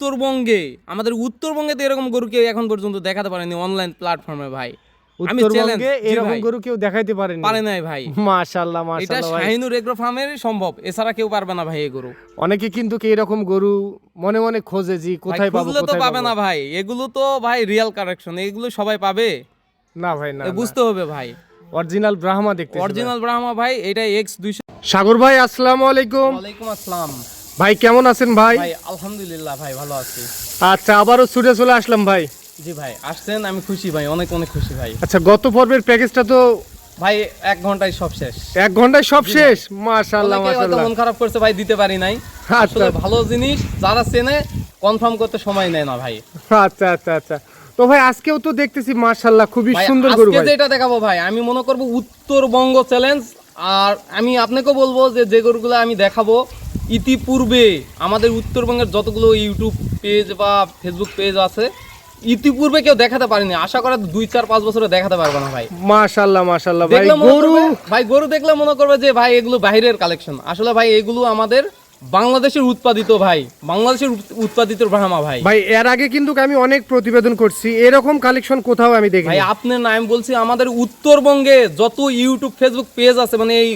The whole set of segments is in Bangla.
উত্তরবঙ্গে আমাদের উত্তরবঙ্গে তো এরকম গরু কেউ এখন পর্যন্ত দেখাতে পারেনি অনলাইন প্ল্যাটফর্মে ভাই। উত্তরবঙ্গে এরকম গরু কেউ দেখাইতে পারেনি। পারে নাই ভাই। মাশাআল্লাহ মাশাআল্লাহ ভাই। শাহিনুর এগ্রো ফার্মের সম্ভব এছাড়া কেউ পারবে না ভাই এই গরু। অনেকে কিন্তু কি এরকম গরু মনে মনে খোঁজে জি কোথায় পাবো তো পাবে না ভাই। এগুলো তো ভাই রিয়েল কারেকশন এগুলো সবাই পাবে। না ভাই না বুঝতে হবে ভাই। অরিজিনাল ব্রাহ্মা দেখতে অরিজিনাল ব্রাহ্মা ভাই এটা এক্স দুইশো সাগর ভাই আসসালামু আলাইকুম। ওয়ালাইকুম আসসালাম। ভাই কেমন আছেন ভাই? ভাই আলহামদুলিল্লাহ ভাই ভালো আছি। আচ্ছা আবারও ছুটে চলে আসলাম ভাই। জি ভাই আসছেন আমি খুশি ভাই অনেক অনেক খুশি ভাই। আচ্ছা গত পর্বের প্যাকেজটা তো ভাই এক ঘন্টায় সব শেষ। এক ঘন্টায় সব শেষ? মাশাআল্লাহ মাশাআল্লাহ। মন খারাপ করছে ভাই দিতে পারি নাই। আচ্ছা। আসলে ভালো জিনিস যারা চেনে কনফার্ম করতে সময় নেয় না ভাই। আচ্ছা আচ্ছা আচ্ছা। তো ভাই আজকেও তো দেখতেছি মাশাআল্লাহ খুবই সুন্দর গরু আজকে যেটা দেখাবো ভাই আমি মনে করব উত্তরবঙ্গ চ্যালেঞ্জ আর আমি আপনাকেও বলব যে যে গরুগুলো আমি দেখাবো ইতিপূর্বে আমাদের উত্তরবঙ্গের যতগুলো ইউটিউব পেজ বা ফেসবুক পেজ আছে ইতিপূর্বে কেউ দেখাতে পারেনি। আশা করা দুই চার পাঁচ বছরে দেখাতে পারব না ভাই। মাশাল্লাহ মাশাল্লাহ ভাই গরু ভাই গরু দেখলে মনে করবে যে ভাই এগুলো বাইরের কালেকশন আসলে ভাই এগুলো আমাদের বাংলাদেশের উৎপাদিত ভাই বাংলাদেশের উৎপাদিত ব্রাহ্মা ভাই। ভাই এর আগে কিন্তু আমি অনেক প্রতিবেদন করছি এরকম কালেকশন কোথাও আমি দেখিনি। ভাই আপনার নাম বলছি আমাদের উত্তরবঙ্গে যত ইউটিউব ফেসবুক পেজ আছে মানে এই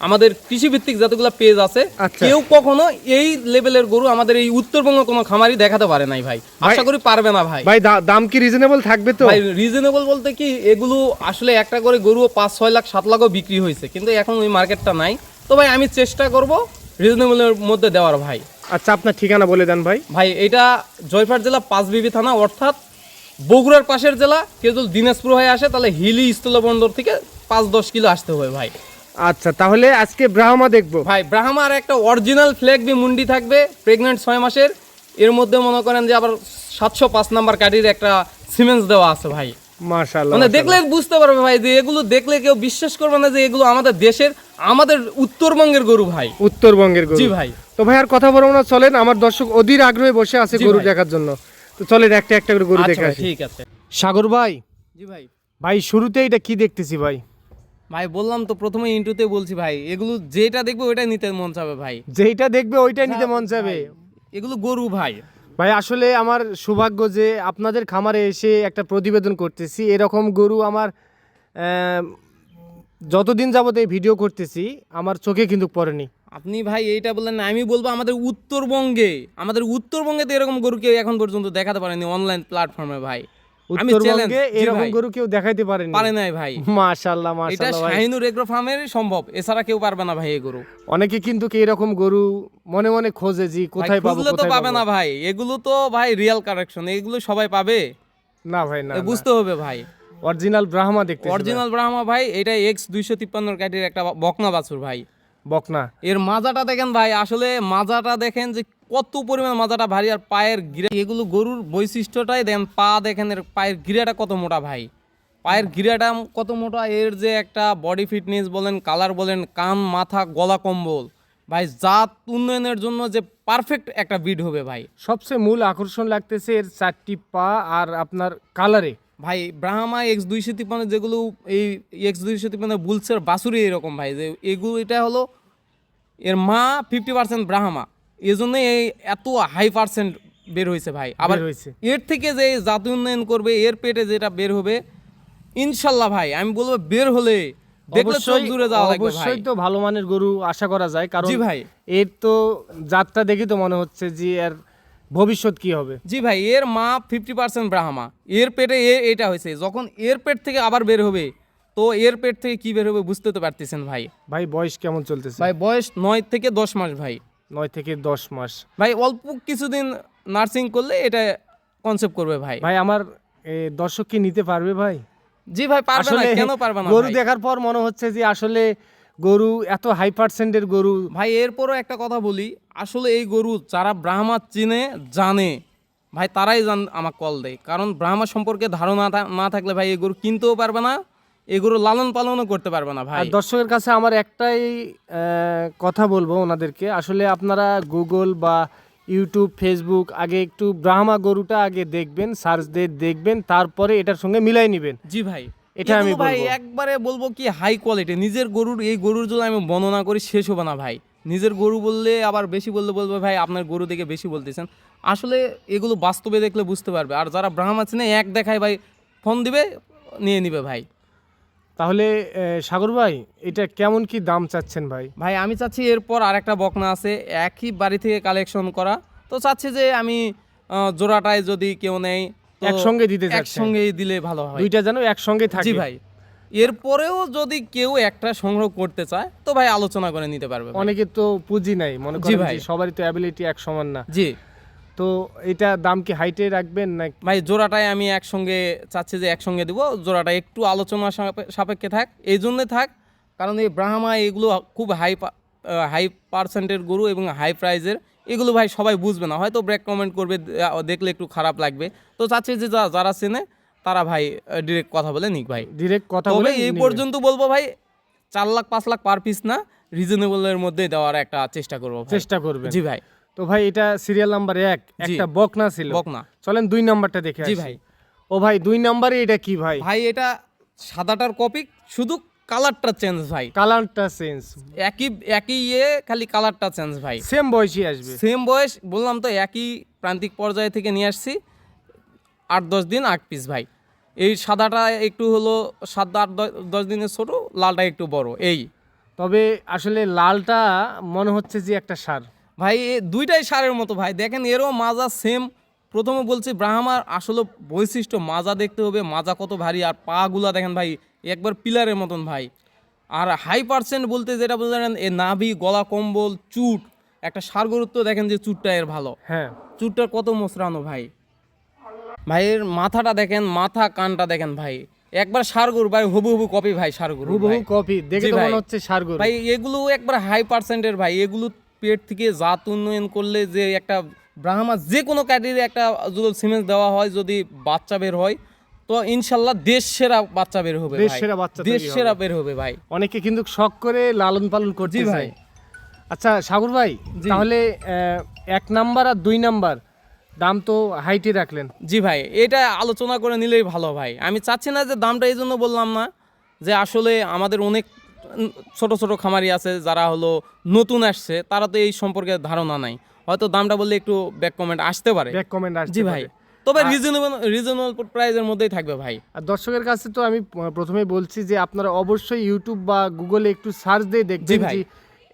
আমাদের কৃষিভিত্তিক যতগুলো পেজ আছে আচ্ছা। কেউ কখনো এই লেভেলের গরু আমাদের এই উত্তরবঙ্গ কোনো খামারি দেখাতে পারে নাই ভাই। আশা করি পারবে না ভাই। ভাই দাম কি রিজনেবল থাকবে তো? ভাই রিজনেবল বলতে কি এগুলো আসলে একটা করে গরু পাঁচ ছয় লাখ সাত লাখও বিক্রি হয়েছে কিন্তু এখন ওই মার্কেটটা নাই। তো ভাই আমি চেষ্টা করব রিজনেবলের মধ্যে দেওয়ার ভাই। আচ্ছা আপনার ঠিকানা বলে দেন ভাই। ভাই এটা জয়ফাট জেলা পাঁচবিবি থানা অর্থাৎ বগুড়ার পাশের জেলা। কেউ যদি দিনাজপুর হয়ে আসে তাহলে হিলি স্থলবন্দর থেকে পাঁচ দশ কিলো আসতে হবে ভাই। আচ্ছা তাহলে আজকে ব্রাহ্মা দেখব। ভাই ব্রাহ্মার একটা অরিজিনাল ফ্ল্যাগ বি মুন্ডি থাকবে প্রেগনেন্ট ছয় মাসের। এর মধ্যে মনে করেন যে আবার সাতশো পাঁচ নাম্বার কাঠির একটা সিমেন্স দেওয়া আছে ভাই। মাশাআল্লাহ মানে দেখলে বুঝতে পারবে ভাই যে এগুলো দেখলে কেউ বিশ্বাস করবে না যে এগুলো আমাদের দেশের আমাদের উত্তরবঙ্গের গরু ভাই। উত্তরবঙ্গের গরু। জি ভাই। তো ভাই আর কথা বলব না চলেন আমার দর্শক অধীর আগ্রহে বসে আছে গরু দেখার জন্য। তো চলেন একটা একটা করে গরু আচ্ছা দেখে আসি। ঠিক আছে। সাগর ভাই জি ভাই। ভাই শুরুতে এটা কি দেখতেছি ভাই? ভাই বললাম তো প্রথমে ইন্টুতে বলছি ভাই এগুলো যেটা দেখবে ওইটাই নিতে মন চাবে ভাই। যেইটা দেখবে ওইটাই নিতে মন চাবে। এগুলো গরু ভাই। ভাই আসলে আমার সৌভাগ্য যে আপনাদের খামারে এসে একটা প্রতিবেদন করতেছি। এরকম গরু আমার যতদিন যাবত এই ভিডিও করতেছি আমার চোখে কিন্তু পড়েনি। আপনি ভাই এইটা বললেন না আমি বলব আমাদের উত্তরবঙ্গে আমাদের উত্তরবঙ্গে তো এরকম গরু কেউ এখন পর্যন্ত দেখাতে পারেনি অনলাইন প্ল্যাটফর্মে ভাই। উত্তরবঙ্গে এরকম গরু কেউ দেখাইতে পারেনি। পারে নাই ভাই। মাশাআল্লাহ মাশাআল্লাহ ভাই। শাহিনুর এগ্রো ফার্মের সম্ভব এছাড়া কেউ পারবে না ভাই এই গরু। অনেকে কিন্তু কি এরকম গরু মনে মনে খোঁজে জি কোথায় পাবো খুঁজলে তো পাবে না ভাই এগুলো তো ভাই রিয়েল কারেকশন এগুলো সবাই পাবে। না ভাই না। বুঝতে হবে ভাই। অরিজিনাল ব্রাহ্মা দেখতে অরিজিনাল ব্রাহ্মা ভাই এটা এক্স দুইশো তিপ্পান্ন ক্যাটির একটা বকনা বাছুর ভাই। বকনা। এর মাজাটা দেখেন ভাই আসলে মাজাটা দেখেন যে কত পরিমাণ মাজাটা ভারী আর পায়ের গিরা এগুলো গরুর বৈশিষ্ট্যটাই দেন পা দেখেন এর পায়ের গিরাটা কত মোটা ভাই। পায়ের গিরাটা কত মোটা এর যে একটা বডি ফিটনেস বলেন কালার বলেন কান মাথা গলা কম্বল। ভাই জাত উন্নয়নের জন্য যে পারফেক্ট একটা বিড হবে ভাই। সবচেয়ে মূল আকর্ষণ লাগতেছে এর চারটি পা আর আপনার কালারে ভাই ব্রাহ্মা এক্স দুইশো তিপ্পান্ন যেগুলো এই এক্স দুইশো তিপ্পান্ন বুলসের বাসুরি এরকম ভাই যে এগুলো এটা হলো এর মা ফিফটি পার্সেন্ট ব্রাহ্মা এই জন্যই এই এত হাই পার্সেন্ট বের হয়েছে ভাই। আবার হয়েছে। এর থেকে যে জাতি উন্নয়ন করবে এর পেটে যেটা বের হবে ইনশাল্লাহ ভাই আমি বলব বের হলে দেখলে চোখ দূরে যাওয়া লাগবে ভাই। অবশ্যই তো ভালো মানের গরু আশা করা যায় কারণ জি ভাই। এর তো জাতটা দেখে তো মনে হচ্ছে যে এর ভবিষ্যৎ কি হবে? জি ভাই এর মা ফিফটি পার্সেন্ট ব্রাহ্মা। এর পেটে এ এটা হয়েছে যখন এর পেট থেকে আবার বের হবে তো এর পেট থেকে কি বের হবে বুঝতে তো পারতেছেন ভাই। ভাই বয়স কেমন চলতেছে? ভাই বয়স নয় থেকে দশ মাস ভাই। নয় থেকে দশ মাস। ভাই অল্প কিছুদিন নার্সিং করলে এটা কনসেপ্ট করবে ভাই। ভাই আমার দর্শক কি নিতে পারবে ভাই? জি ভাই পারবে না কেন পারবে না গরু দেখার পর মনে হচ্ছে যে আসলে গরু এত হাই পার্সেন্টের গরু। ভাই এরপরও একটা কথা বলি। আসলে এই গরু যারা ব্রাহ্মা চিনে জানে। ভাই তারাই জান আমাকে কল দেয়। কারণ ব্রাহ্মা সম্পর্কে ধারণা না থাকলে ভাই এই গরু কিনতেও পারবে না এই গরু লালন পালনও করতে পারবে না ভাই। দর্শকের কাছে আমার একটাই কথা বলব ওনাদেরকে। আসলে আপনারা গুগল বা ইউটিউব ফেসবুক আগে একটু ব্রাহ্মা গরুটা আগে দেখবেন সার্চ দিয়ে দেখবেন তারপরে এটার সঙ্গে মিলাই নেবেন। জি ভাই। এটা আমি ভাই একবারে বলব কি হাই কোয়ালিটি নিজের গরুর এই গরুর যদি আমি বর্ণনা করি শেষ হবে না ভাই। নিজের গরু বললে আবার বেশি বললে বলব ভাই আপনার গরু দেখে বেশি বলতেছেন। আসলে এগুলো বাস্তবে দেখলে বুঝতে পারবে। আর যারা ব্রাহ্ম আছে চিনে এক দেখায় ভাই ফোন দিবে নিয়ে নিবে ভাই। তাহলে সাগর ভাই এটা কেমন কি দাম চাচ্ছেন ভাই? ভাই আমি চাচ্ছি এরপর আর একটা বকনা আছে একই বাড়ি থেকে কালেকশন করা। তো চাচ্ছি যে আমি জোড়াটায় যদি কেউ নেই তো একসঙ্গে দিতে চাচ্ছেন একসঙ্গেই দিলে ভালো হয়। দুইটা যেন একসঙ্গে থাকে। জি ভাই। এরপরেও যদি কেউ একটা সংগ্রহ করতে চায় তো ভাই আলোচনা করে নিতে পারবে অনেকে তো পুঁজি নাই মনে জি করেন ভাই। সবারই তো অ্যাবিলিটি এক সমান না। জি। তো এটা দাম কি হাইটে রাখবেন না ভাই জোড়াটাই আমি একসঙ্গে চাচ্ছি যে একসঙ্গে দিব জোড়াটা একটু আলোচনা সাপে- সাপেক্ষে থাক। এই জন্যে থাক কারণ এই ব্রাহ্মা এগুলো খুব হাই হাই পার্সেন্টের গরু এবং হাই প্রাইজের এগুলো ভাই সবাই বুঝবে না। হয়তো ব্রেক কমেন্ট করবে দেখলে একটু খারাপ লাগবে। তো চাচ্ছি যে যারা চেনে তারা ভাই ডিরেক্ট কথা বলে নিক ভাই। ডিরেক্ট কথা বলে এই পর্যন্ত বলব ভাই চার লাখ পাঁচ লাখ পার পিস না রিজনেবলের মধ্যে দেওয়ার একটা চেষ্টা করব চেষ্টা করবে জি ভাই। তো ভাই এটা সিরিয়াল নাম্বার এক। একটা বকনা ছিল। বকনা। চলেন দুই নাম্বারটা দেখে জি ভাই। ও ভাই দুই নাম্বারে এটা কি ভাই? ভাই এটা সাদাটার কপি শুধু কালারটা চেঞ্জ ভাই। কালারটা চেঞ্জ। একই একই ইয়ে খালি কালারটা চেঞ্জ ভাই। সেম বয়সী আসবে। সেম বয়স বললাম তো একই প্রান্তিক পর্যায়ে থেকে নিয়ে আসছি। আট দশ দিন আট পিস ভাই। এই সাদাটা একটু হলো সাত আট দশ দিনের ছোট লালটা একটু বড় এই। তবে আসলে লালটা মনে হচ্ছে যে একটা সার। ভাই দুইটাই সারের মতো ভাই। দেখেন এরও মাজা সেম প্রথমে বলছি ব্রাহ্মার আসলে বৈশিষ্ট্য মাজা দেখতে হবে মাজা কত ভারী আর পাগুলা দেখেন ভাই একবার পিলারের মতন ভাই। আর হাই পার্সেন্ট বলতে যেটা বললেন এ নাভি গলা কম্বল চুট একটা সার গুরুত্ব দেখেন যে চুটটা এর ভালো। হ্যাঁ। চুটটার কত মোসরানো ভাই। ভাইয়ের মাথাটা দেখেন মাথা কানটা দেখেন ভাই। একবার সারগুর ভাই হুবু হুবু কপি ভাই সারগুর হুবহু কপি দেখে তো। মনে হচ্ছে সার গরু ভাই এগুলো একবার হাই পার্সেন্টের ভাই এগুলো পেট থেকে জাত উন্নয়ন করলে যে একটা ব্রাহ্মা যে কোনো ক্যাটেগরি একটা যদি সিমেন্স দেওয়া হয় যদি বাচ্চা বের হয় তো ইনশাল্লাহ দেশ সেরা বাচ্চা বের হবে দেশ সেরা বাচ্চা দেশ সেরা বের হবে ভাই। অনেকে কিন্তু শখ করে লালন পালন করতে জি ভাই। আচ্ছা সাগর ভাই তাহলে এক নাম্বার আর দুই নাম্বার দাম তো হাইটে রাখলেন। জি ভাই এটা আলোচনা করে নিলেই ভালো ভাই। আমি চাচ্ছি না যে দামটা এই জন্য বললাম না যে আসলে আমাদের অনেক ছোট ছোট খামারি আছে যারা হলো নতুন আসছে তারা তো এই সম্পর্কে ধারণা নাই। হয়তো দামটা বললে একটু ব্যাক কমেন্ট আসতে পারে। ব্যাক কমেন্ট আসছে জি ভাই। তবে রিজনেবল রিজনেবল প্রাইজের মধ্যেই থাকবে ভাই। আর দর্শকের কাছে তো আমি প্রথমে প্রথমেই বলছি যে আপনারা অবশ্যই ইউটিউব বা গুগলে একটু সার্চ দিয়ে দেখবেন ভাই। যে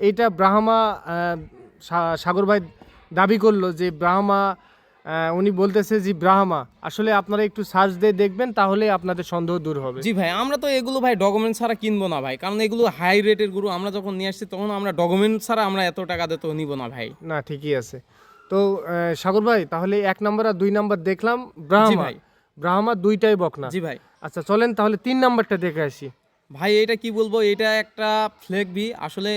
এটা ব্রাহ্মা সাগর ভাই দাবি করল যে ব্রাহ্মা উনি বলতেছে যে ব্রাহ্মা আসলে আপনারা একটু সার্চ দিয়ে দেখবেন তাহলে আপনাদের সন্দেহ দূর হবে। জি ভাই আমরা তো এগুলো ভাই ডকুমেন্ট ছাড়া কিনবো না ভাই কারণ এগুলো হাই রেটের গরু আমরা যখন নিয়ে আসছি তখন আমরা ডকুমেন্ট ছাড়া আমরা এত টাকা দিয়ে তো নিব না ভাই। না ঠিকই আছে। তো সাগর ভাই তাহলে এক নাম্বার আর দুই নাম্বার দেখলাম ব্রাহ্মা। ভাই। ব্রাহ্মা দুইটাই বকনা। জি ভাই। আচ্ছা চলেন তাহলে তিন নাম্বারটা দেখে আসি। ভাই এটা কি বলব এটা একটা ফ্লেগ বি আসলে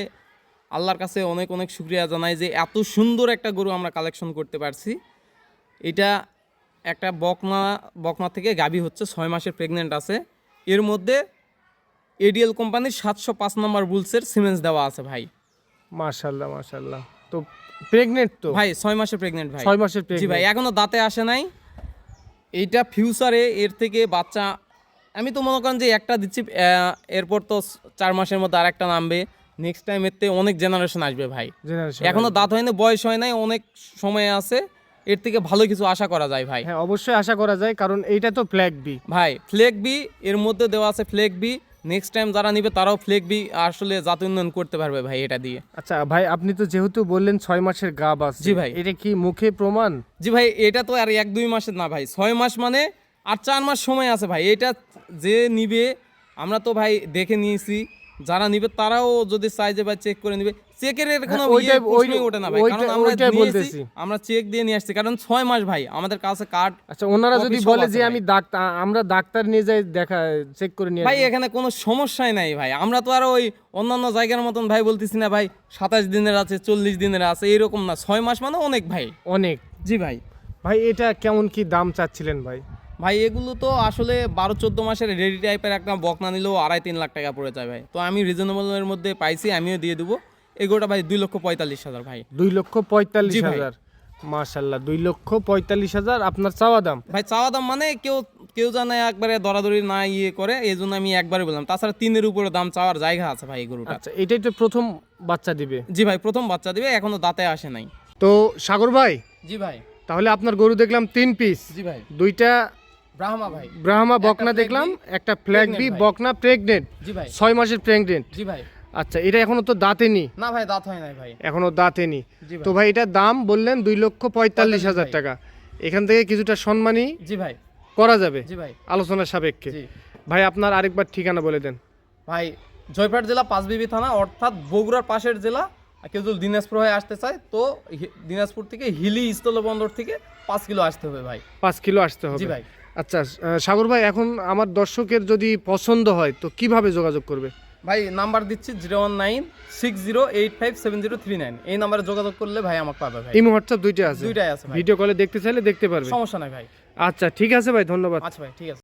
আল্লাহর কাছে অনেক অনেক শুক্রিয়া জানাই যে এত সুন্দর একটা গরু আমরা কালেকশন করতে পারছি। এটা একটা বকমা বকমা থেকে গাভী হচ্ছে ছয় মাসের প্রেগনেন্ট আছে। এর মধ্যে এডিএল কোম্পানির সাতশো পাঁচ নম্বর বুলসের সিমেন্স দেওয়া আছে ভাই। মাশাল্লাহ মাশাল্লাহ। তো প্রেগনেন্ট তো? ভাই ছয় মাসের প্রেগনেন্ট ভাই। ছয় মাসের জি ভাই এখনও দাঁতে আসে নাই। এইটা ফিউচারে এর থেকে বাচ্চা আমি তো মনে করেন যে একটা দিচ্ছি এরপর তো চার মাসের মধ্যে আরেকটা নামবে। নেক্সট টাইম এতে অনেক জেনারেশন আসবে ভাই। এখনও দাঁত হয়নি বয়স হয় নাই অনেক সময় আছে। এর থেকে ভালো কিছু আশা করা যায় ভাই। হ্যাঁ অবশ্যই আশা করা যায় কারণ এইটা তো ফ্ল্যাগ বি ভাই ফ্লেক বি এর মধ্যে দেওয়া আছে ফ্লেক বি নেক্সট টাইম যারা নিবে তারাও ফ্লেক বি আসলে জাত উন্নয়ন করতে পারবে ভাই এটা দিয়ে। আচ্ছা ভাই আপনি তো যেহেতু বললেন ছয় মাসের গা বাস জি ভাই। এটা কি মুখে প্রমাণ? জি ভাই এটা তো আর এক দুই মাসের না ভাই ছয় মাস মানে আর চার মাস সময় আছে ভাই এটা যে নিবে আমরা তো ভাই দেখে নিয়েছি। যারা নিবে তারাও যদি চাই যে ভাই চেক করে নিবে চেকের এর কোনো হ্যাঁ, ইয়ে প্রশ্নই ওঠে না ভাই কারণ আমরা বলতেছি। আমরা চেক দিয়ে নিয়ে আসছি কারণ ছয় মাস ভাই আমাদের কাছে কার্ড আচ্ছা ওনারা যদি বলে যে আমি ডাক্তার আমরা ডাক্তার নিয়ে যাই দেখা চেক করে নিয়ে ভাই এখানে কোনো সমস্যাই নাই ভাই আমরা তো আর ওই অন্যান্য জায়গার মতন ভাই বলতেছি না ভাই সাতাশ দিনের আছে চল্লিশ দিনের আছে এরকম না ছয় মাস মানে অনেক ভাই। অনেক। জি ভাই। ভাই এটা কেমন কি দাম চাচ্ছিলেন ভাই? ভাই এগুলো তো আসলে বারো চোদ্দ মাসের রেডি টাইপের একটা বকনা নিলেও আড়াই তিন লাখ টাকা পড়ে যায় ভাই। তো আমি রিজনেবলের মধ্যে পাইছি আমিও দিয়ে দেবো। এগুলোটা ভাই দুই লক্ষ পঁয়তাল্লিশ হাজার ভাই। দুই লক্ষ পঁয়তাল্লিশ। হাজার। মাশাল্লাহ দুই লক্ষ পঁয়তাল্লিশ হাজার আপনার চাওয়া দাম। ভাই চাওয়া দাম মানে কেউ কেউ জানে একবারে দরাদরি না ইয়ে করে এই জন্য আমি একবারে বললাম। তাছাড়া তিনের উপরে দাম চাওয়ার জায়গা আছে ভাই গরুটা আচ্ছা এটাই তো প্রথম বাচ্চা দিবে। জি ভাই প্রথম বাচ্চা দিবে এখনও দাঁতে আসে নাই। তো সাগর ভাই জি ভাই। তাহলে আপনার গরু দেখলাম তিন পিস জি ভাই। দুইটা ব্রাহ্মা ভাই। ব্রাহ্মা বকনা দেখলাম একটা ফ্ল্যাগ বি। বকনা প্রেগনেন্ট জি ভাই। ছয় মাসের প্রেগনেন্ট জি ভাই। আচ্ছা এটা এখনও তো দাঁতেনি না ভাই দাঁত হয় নাই ভাই। এখনও দাঁতেনি তো ভাই এটার দাম বললেন দুই লক্ষ পঁয়তাল্লিশ হাজার টাকা। এখান থেকে কিছুটা সম্মানী জি ভাই। করা যাবে জি ভাই। আলোচনার সাপেক্ষে। ভাই আপনার আরেকবার ঠিকানা বলে দেন। ভাই জয়পাট জেলা পাঁচবিবি থানা অর্থাৎ বগুড়ার পাশের জেলা কেউ যদি দিনাজপুর হয়ে আসতে চায় তো দিনাজপুর থেকে হিলি স্থলবন্দর থেকে পাঁচ কিলো আসতে হবে ভাই। পাঁচ কিলো আসতে হবে। জি ভাই। আচ্ছা সাগর ভাই এখন আমার দর্শকের যদি পছন্দ হয় তো কীভাবে যোগাযোগ করবে? ভাই নাম্বার দিচ্ছি zero one nine six zero eight five seven zero three nine. এই নাম্বারে যোগাযোগ করলে ভাই আমাকে পাবে ভাই। ইমো হোয়াটসঅ্যাপ দুইটা আছে? দুইটাই আছে ভিডিও কলে দেখতে চাইলে দেখতে পারবে। সমস্যা নাই ভাই। আচ্ছা ঠিক আছে ভাই ধন্যবাদ। আচ্ছা ভাই ঠিক আছে।